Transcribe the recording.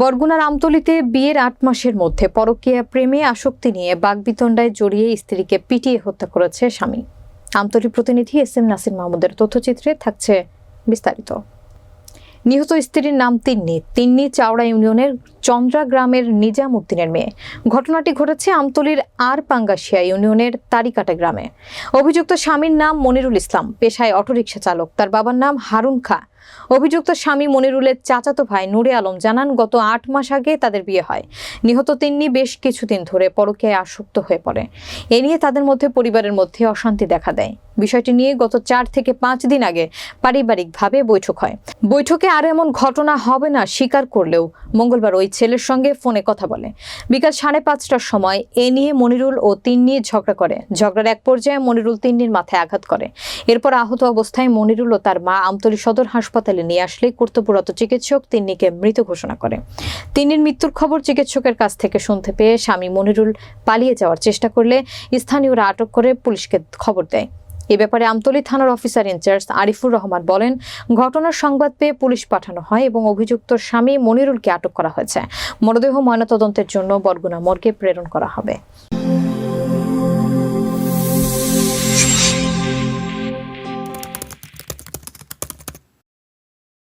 বরগুনার আমতলিতে বিয়ের আট মাসের মধ্যে পরকীয়া প্রেমে আসক্তি নিয়ে বাগবিতণ্ডায় জড়িয়ে স্ত্রীকে পিটিয়ে হত্যা করেছে স্বামী। আমতলি প্রতিনিধি এস এম নাসির মাহমুদের তথ্যচিত্রে থাকছে বিস্তারিত। নিহত স্ত্রীর নাম তিন্নি। তিন্নি চাওড়া ইউনিয়নের চন্দ্রা গ্রামের নিজাম উদ্দিনের মেয়ে। ঘটনাটি ঘটেছে আমতলির আর পাঙ্গাশিয়া ইউনিয়নের তারিকাটা গ্রামে। অভিযুক্ত স্বামীর নাম মনিরুল ইসলাম, পেশায় অটোরিকশা চালক। তার বাবার নাম হারুন খা। অভিযুক্ত স্বামী মনিরুলের চাচাতো ভাই নুরে আলম জানান, গত আট মাস আগে তাদের বিয়ে হয়। নিহত তিন্নি বেশ কিছুদিন ধরে পরকীয়ায় আসক্ত হয়ে পড়ে। এ নিয়ে তাদের মধ্যে পরিবারের মধ্যে অশান্তি দেখা দেয়। বিষয়টি নিয়ে গত চার থেকে পাঁচ দিন আগে পারিবারিকভাবে বৈঠক হয়। বৈঠকে আর এমন ঘটনা হবে না, স্বীকার করলেও মঙ্গলবার ওই ছেলের সঙ্গে ফোনে কথা বলে। বিকাল সাড়ে পাঁচটার সময় এ নিয়ে মনিরুল ও তিন্নি ঝগড়া করে। ঝগড়ার এক পর্যায়ে মনিরুল তিন্নির মাথায় আঘাত করে। এরপর আহত অবস্থায় মনিরুল ও তার মা আমতলী সদর হাসপাতালে নিয়ে আসলে কর্তব্যরত চিকিৎসক তিন্নিকে মৃত ঘোষণা করে। তিন্নির মৃত্যুর খবর চিকিৎসকের কাছ থেকে শুনতে পেয়ে স্বামী মনিরুল পালিয়ে যাওয়ার চেষ্টা করলে স্থানীয়রা আটক করে পুলিশকে খবর দেয়। এ ব্যাপারে আমতলী থানার অফিসার ইনচার্জ আরিফুর রহমান বলেন, ঘটনার সংবাদ পেয়ে পুলিশ পাঠানো হয় এবং অভিযুক্ত স্বামী মনিরুলকে আটক করা হয়েছে। মরদেহ ময়নাতদন্তের জন্য বরগুনা মর্গে প্রেরণ করা হবে।